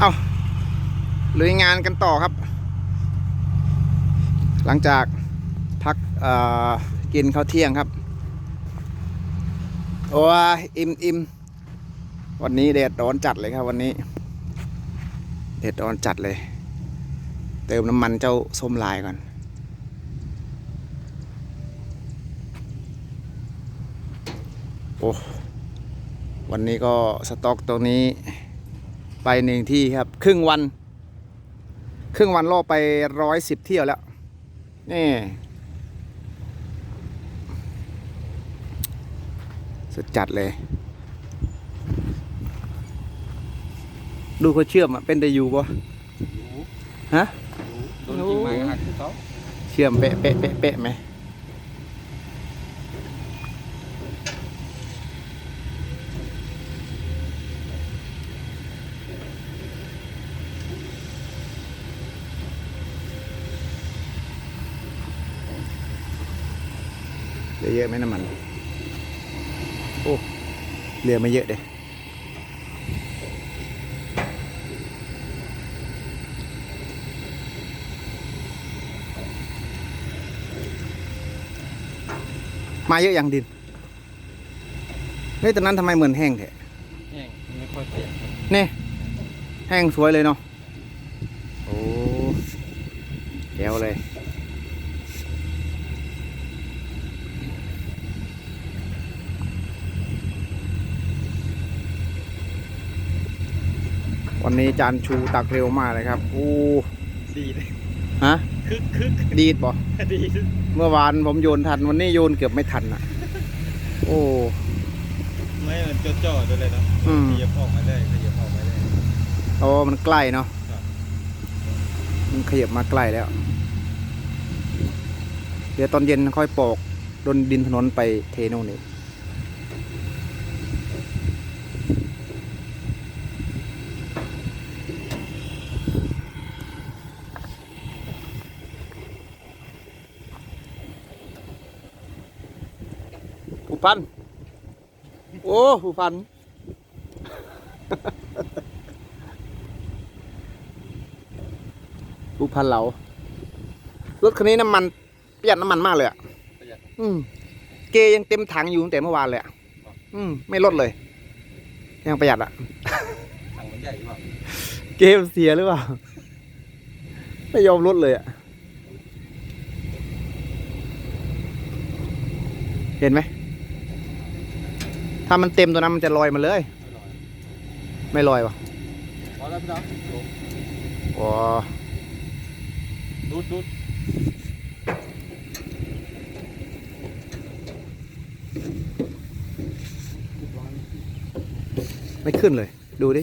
เอาลุยงานกันต่อครับ หลังจากพักกินข้าวเที่ยงครับ โอ้ยอิ่มอิ่มวันนี้แดดร้อนจัดเลยครับวันนี้แดดร้อนจัดเลย เติมน้ำมันเจ้าส้มลายก่อนโอ้วันนี้ก็สต็อกตรงนี้ ไปหนึ่งที่ครับ ครึ่งวัน ครึ่งวันล่อไปร้อยสิบเที่ยวแล้ว นี่ สุดจัดเลย ดูเขาเชื่อมอะเป็นแต่อยู่ปะฮะ โดนจริงไหมหักเขาเชื่อมเป๊ะเป๊ะเป๊ะเป๊ะไหม เหลือเยอะไหมน้ำมัน โอ้เหลือไม่เยอะเด้มาเยอะอย่างดินเฮ้ยตอนนั้นทำไมเหมือนแห้งแท้แห้งไม่ค่อยเปียกนี่แห้งสวยเลยเนาะโอ้แก้วเลย วันนี้จานชูตักเร็วมากเลยครับโอ้ดีเลยฮะคึกคึกดีดบ่ดีเมื่อวานผมโยนทันวันนี้โยนเกือบไม่ทันอะ โอ้ไม่มันจ่อๆด้วยเลยเนาะอืมขยับออกมาได้ขยับออกมาได้โอ้มันใกล้เนาะครับมันขยับมาใกล้แล้ว เดี๋ยวตอนเย็นค่อยปอกดนดินถนนไปเทโน่นนี่ ผู้พัน โอ้ผู้พัน ผู้พันเหลารถคันนี้น้ำมันประหยัดน้ำมันมากเลยอะประหยัดอืม เกยังเต็มถังอยู่ตั้งแต่เมื่อวานเลยอะอืม ไม่ลดเลย ยังประหยัดอะ ถังมันใหญ่กว่า เกมเสียหรือเปล่า ไม่ยอมลดเลยอะเห็นไหม ถ้ามันเต็มตัวนั้นมันจะลอยมาเลย ไม่ร้อยไม่ลอยวะพอแล้วพี่น้องลงอ๋อดูดดูดไม่ขึ้นเลย ดูดิ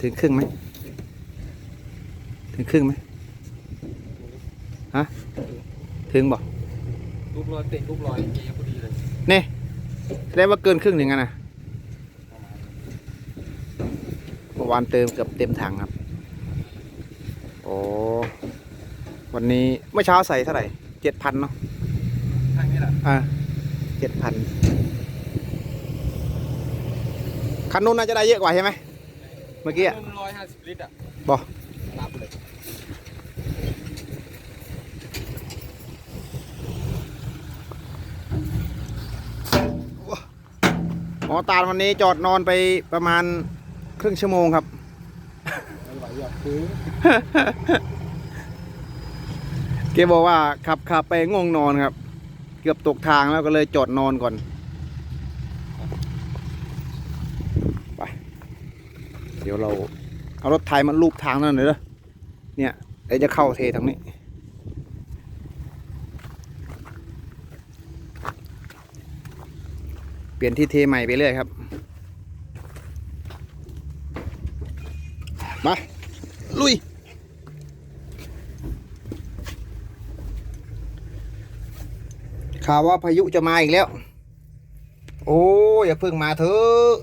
ถึงครึ่งไหม ถึงครึ่งไหมฮะ ถึงบอกลูกลอยเตะลูกลอยเกียร์พอดีเลยนี่ แสดงว่าเกินครึ่งหนึ่งอะนะเมื่อวานเติมเกือบเต็มถังครับ โอ้วันนี้เมื่อเช้าใส่เท่าไหร่เจ็ดพันเนาะทางนี้แหละอ่าเจ็ดพันคันนู้นน่าจะได้เยอะกว่าใช่ไหมเมื่อกี้อะร้อยห้าสิบลิตรอะบอก นับเลย หม อตาลวันนี้จอดนอนไปประมาณครึ่งชั่วโมงครับเกบอกว่าขับขับไปง่วงนอนครับ เกือบตกทางแล้วก็เลยจอดนอนก่อนไปเดี๋ยวเราเอารถไทยมาลูบทางนั่นเลยเด้อเนี่ยเดี๋ยวจะเข้าเททางนี้ เปลี่ยนที่เทใหม่ไปเรื่อยครับ มา ลุย ข่าวว่าพายุจะมาอีกแล้ว โอ้ยอย่าเพิ่งมาเถอะ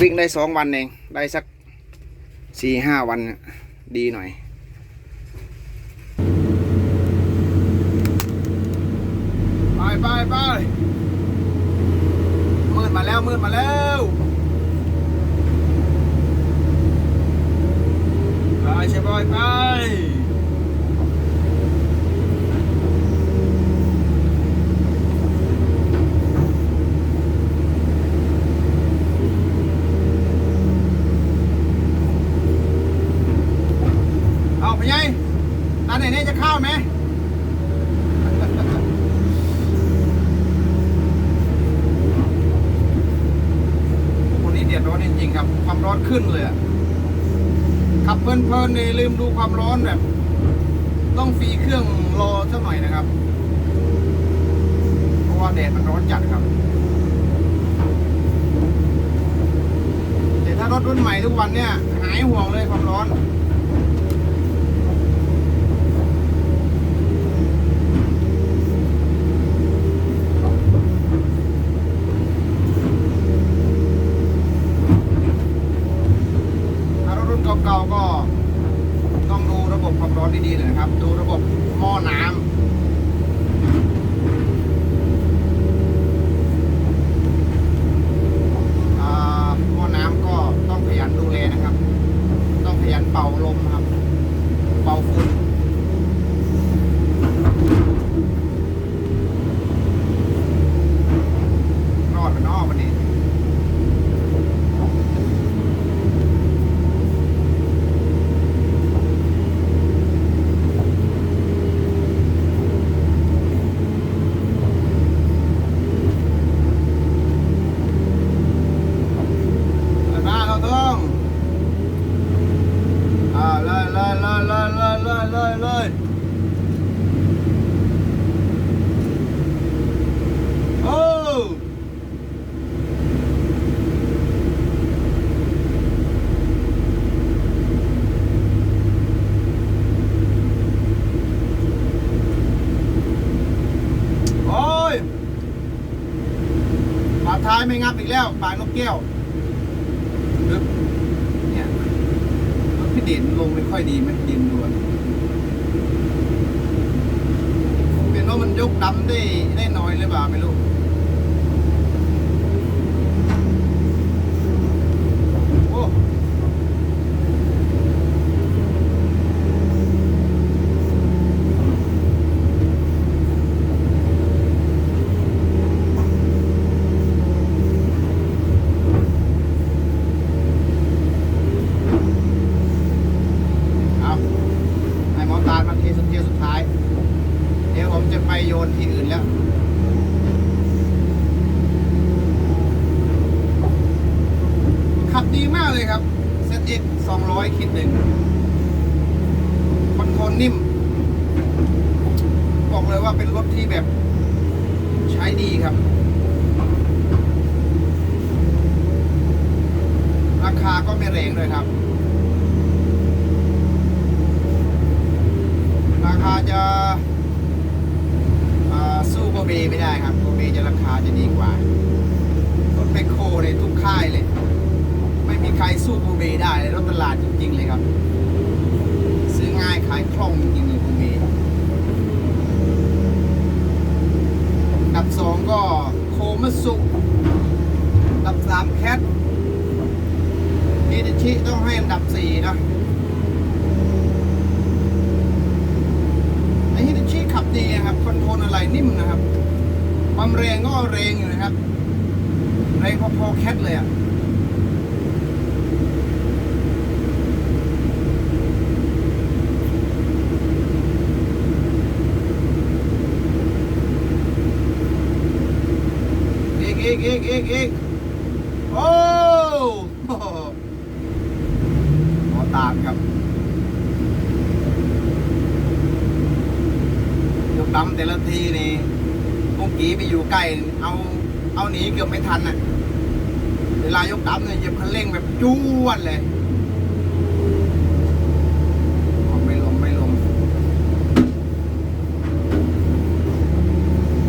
วิ่งได้สองวันเอง ได้สักสี่ห้าวันดีหน่อยไปไปไป มาแล้วมืดมาแล้วไปเชฟบอยไป ถจริงๆครับ ความร้อนขึ้นเลยขับเพลินๆนี่ลืมดูความร้อนแบบ ต้องฟีเครื่องรอสักหน่อยนะครับ เพราะว่าแดดมันร้อนจัดครับ แต่ถ้ารถรุ่นใหม่ทุกวันเนี่ย หายห่วงเลยความร้อน ถ้ารถรุ่นเก่าๆก็ต้องดู ระบบความร้อนดีๆเลยนะครับ ดูระบบหม้อน้ำ ท้ายไม่งับอีกแล้วปานกแก้วลึกเนี่ยรถพี่เด่นลงไม่ค่อยดีไหมเด่นด่วนเป็นว่ามันยกดำได้ได้น้อยหรือเปล่าไม่รู้ โอ้เอาให้หมอตาลมาเทสุดเทียสุดท้าย เดี๋ยวผมจะไปโยนที่อื่นแล้ว ขับดีมากเลยครับ ZX 200คิดหนึ่งคอนโทรลนิ่ม บอกเลยว่าเป็นรถที่แบบใช้ดีครับ ราคาก็ไม่แรงเลยครับ ราคาจะอ่าสู้โกเบไม่ได้ครับโกเบจะราคาจะดีกว่า รถแมคโครในทุกค่ายเลย ไม่มีใคร สู้โกเบได้เลยรถตลาดจริงๆเลยครับ ซื้อง่ายขายคล่องจริงๆเลยโกเบอันดับสองก็โคมัสสุอันดับสามแคทฮิตาชิต้องให้อันดับสี่นะไอฮิตาชิขับดีนะครับ คอนโทรลอะไรนิ่มนะครับ ความแรงก็แรงอยู่นะครับ แรงพอๆแคทเลยอะก อีกอีกอีกอีกโอ้โหขอตามครับยกดำแต่ละทีนี่มุงกีไปอยู่ใกล้เอาเอาหนีเกือบไม่ทันอะ เวลายกดำเนี่ยเหยียบคันเร่งแบบจ้วดเลยอ๋อไม่ลงไม่ลง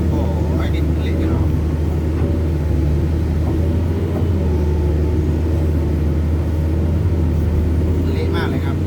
โอ้ยดินเล็กอยู่เนาะเละมากเลยครับ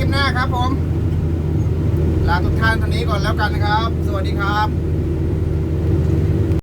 คลิปหน้าครับผม ลาทุกท่านเท่านี้ก่อนแล้ว กันนะครับ สวัสดีครับ